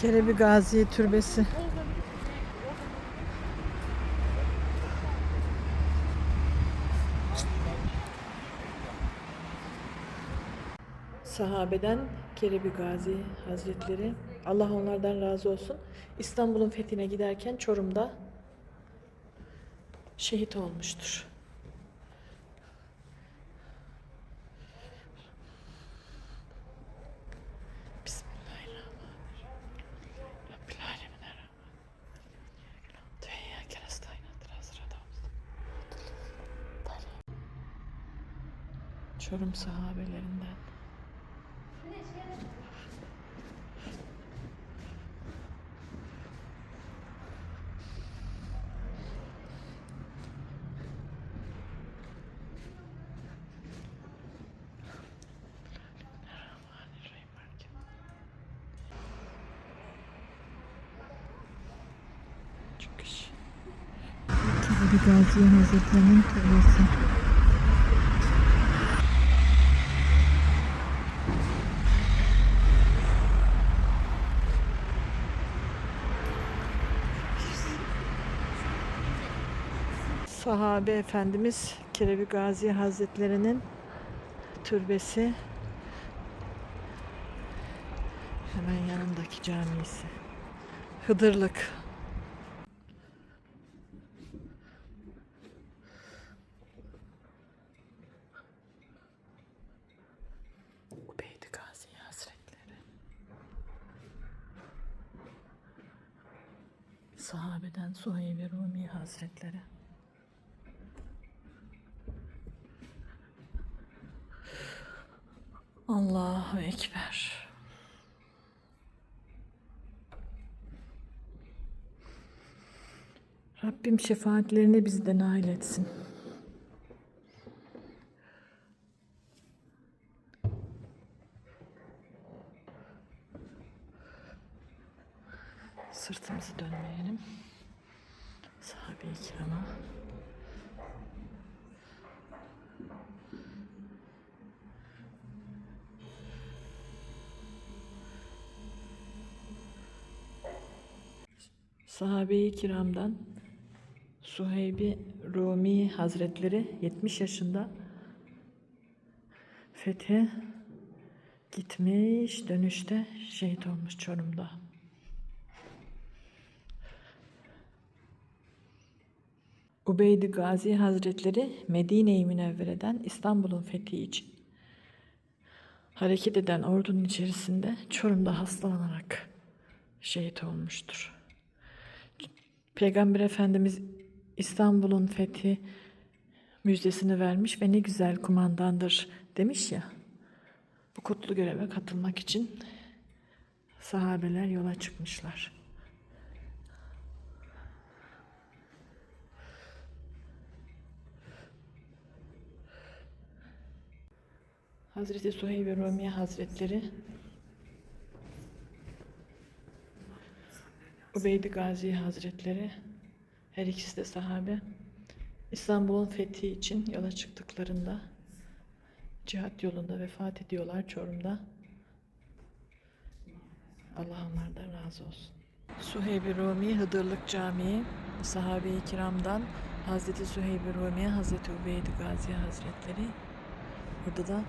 Kerebi Gazi Türbesi. Sahabeden Kerebi Gazi Hazretleri Allah onlardan razı olsun. İstanbul'un fethine giderken Çorum'da şehit olmuştur. Çorum sahabelerinden. Kerebi Gazi Hazretleri'nin türbesi. Sahabe Efendimiz Kerebi Gazi Hazretleri'nin türbesi hemen yanındaki camisi. Hıdırlık. Ubeydi Gazi Hazretleri. Sahabeden Suheyb Rumi Hazretleri. Allahu Ekber. Rabbim şefaatlerini bizden nail etsin. Sırtımızı dönmeyelim. Sahabe-i kirama. Sahabe-i kiramdan Suheybi Rumi Hazretleri 70 yaşında fethe gitmiş dönüşte şehit olmuş Çorum'da. Ubeydi Gazi Hazretleri Medine-i Münevvere'den İstanbul'un fethi için hareket eden ordunun içerisinde Çorum'da hastalanarak şehit olmuştur. Peygamber Efendimiz İstanbul'un fethi müjdesini vermiş ve ne güzel kumandandır demiş ya. Bu kutlu göreve katılmak için sahabeler yola çıkmışlar. Hazreti Suheyb Rumi Hazretleri Ubeydi Gazi Hazretleri her ikisi de sahabe İstanbul'un fethi için yola çıktıklarında cihat yolunda vefat ediyorlar Çorum'da. Allah onlardan razı olsun. Suheyb-i Rumi Hıdırlık Camii sahabe-i kiramdan Hazreti Suheyb-i Rumi Hazreti Ubeydi Gazi Hazretleri burada da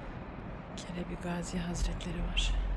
Kelebi Gazi Hazretleri var.